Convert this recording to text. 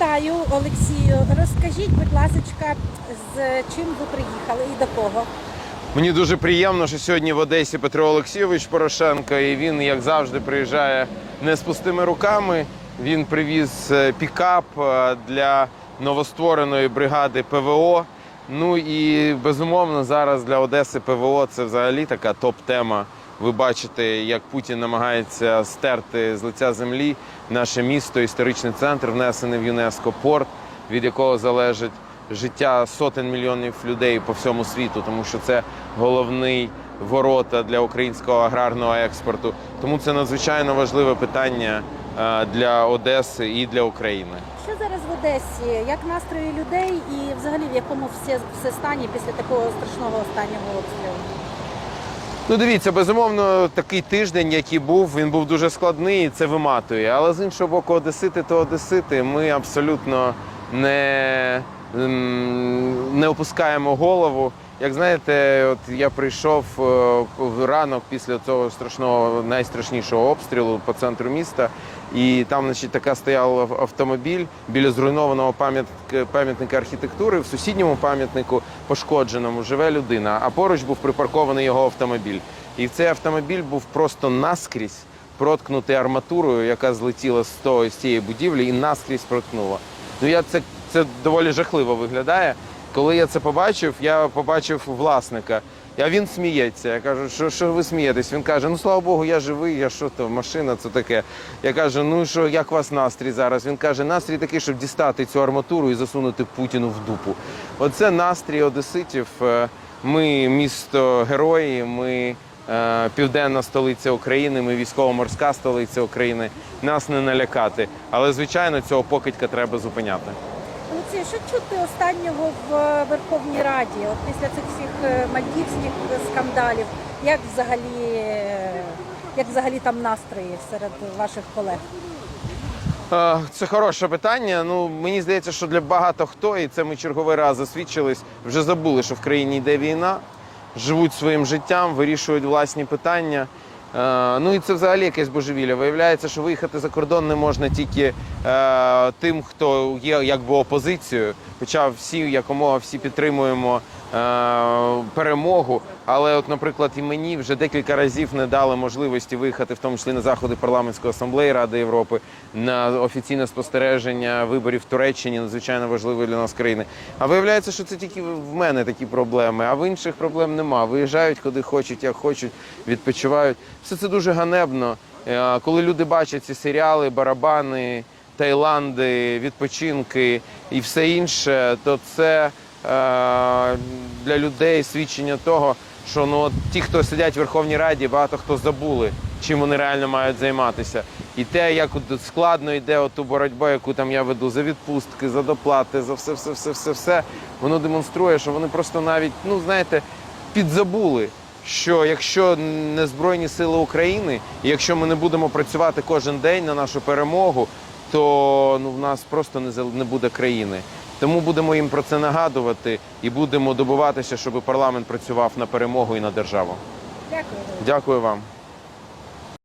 Вітаю, Олексію. Розкажіть, будь ласка, з чим ви приїхали і до кого? Мені дуже приємно, що сьогодні в Одесі Петро Олексійович Порошенко, і він, як завжди, приїжджає не з пустими руками. Він привіз е, пікап е, для новоствореної бригади ПВО. Ну і безумовно, зараз для Одеси ПВО це взагалі така топ-тема. Ви бачите, як Путін намагається стерти з лиця землі наше місто, історичний центр, внесений в ЮНЕСКО порт, від якого залежить життя сотень мільйонів людей по всьому світу, тому що це головний ворота для українського аграрного експорту. Тому це надзвичайно важливе питання е, для Одеси і для України. Що зараз в Одесі? Як настрої людей і взагалі в якому все, все стані після такого страшного останнього обстрілу? Ну, дивіться, безумовно, такий тиждень, який був, він був дуже складний, і це виматує. Але з іншого боку, одесити то одесити. Ми абсолютно не, не опускаємо голову. Як знаєте, от я прийшов е, ранок після цього страшного найстрашнішого обстрілу по центру міста, і там, значить, така стояла автомобіль біля зруйнованого пам'ятника архітектури. В сусідньому пам'ятнику пошкодженому живе людина, а поруч був припаркований його автомобіль. І цей автомобіль був просто наскрізь проткнутий арматурою, яка злетіла з того з цієї будівлі, і наскрізь проткнула. Ну я це, це доволі жахливо виглядає. Коли я це побачив, я побачив власника. А він сміється. Я кажу, що, що ви смієтесь? Він каже: Ну слава Богу, я живий, я що то, машина, це таке. Я кажу, ну що, як у вас настрій зараз? Він каже, настрій такий, щоб дістати цю арматуру і засунути Путіну в дупу. Оце настрій одеситів. Е, Ми місто герої, ми е, південна столиця України, ми військово-морська столиця України. Нас не налякати. Але звичайно, цього покидька треба зупиняти. Олексій, що чути останнього в е, Верховній Раді? От після цих всіх е, мальдівських скандалів, як взагалі, е, як взагалі там настрої серед ваших колег? Це хороше питання. Ну мені здається, що для багато хто, і це ми черговий раз засвідчились, вже забули, що в країні йде війна, живуть своїм життям, вирішують власні питання. Е, Ну і це взагалі якесь божевілля. Виявляється, що виїхати за кордон не можна тільки е, тим, хто є якби опозицією. Хоча всі якомога всі підтримуємо е, перемогу. Але, от, наприклад, і мені вже декілька разів не дали можливості виїхати, в тому числі на заходи парламентської асамблеї Ради Європи, на офіційне спостереження виборів в Туреччині, надзвичайно важливої для нас країни. А виявляється, що це тільки в мене такі проблеми, а в інших проблем нема. Виїжджають куди хочуть, як хочуть, відпочивають. Все це дуже ганебно. Е, Коли люди бачать ці серіали, барабани. Таїланди, відпочинки і все інше, то це е, для людей свідчення того, що ну от ті, хто сидять в Верховній Раді, багато хто забули, чим вони реально мають займатися. І те, як складно йде оту боротьбу, яку там я веду за відпустки, за доплати, за все, все, все, все, все, воно демонструє, що вони просто навіть, ну знаєте, підзабули. Що якщо не Збройні Сили України, і якщо ми не будемо працювати кожен день на нашу перемогу, то ну в нас просто не не буде країни. Тому будемо їм про це нагадувати і будемо добуватися, щоб парламент працював на перемогу і на державу. Дякую. Дякую вам.